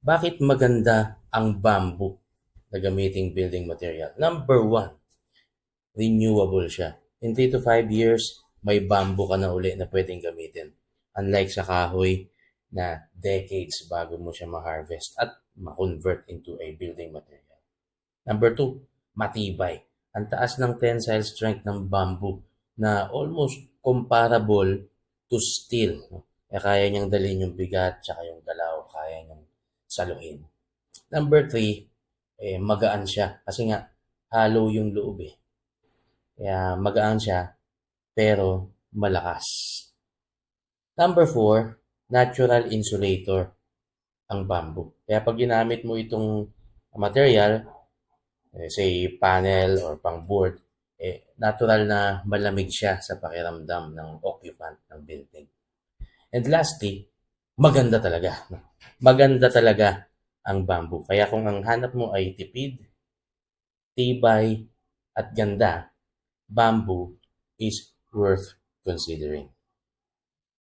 Bakit maganda ang bamboo na gamiting building material? Number one, renewable siya. In 3 to 5 years, may bamboo ka na uli na pwedeng gamitin. Unlike sa kahoy na decades bago mo siya ma-harvest at ma-convert into a building material. Number two, matibay. Ang taas ng tensile strength ng bamboo na almost comparable to steel. Kaya niyang dalhin yung bigat, tsaka yung galaw, kaya niyang saluhin. Number three, eh, magaan siya. Kasi nga, hollow yung loob eh. Kaya magaan siya, pero malakas. Number four, natural insulator ang bamboo. Kaya pag ginamit mo itong material, eh, say panel or pang board, eh, natural na malamig siya sa pakiramdam ng occupant ng building. And lastly, maganda talaga. Maganda talaga ang bamboo. Kaya kung ang hanap mo ay tipid, tibay, at ganda, bamboo is worth considering.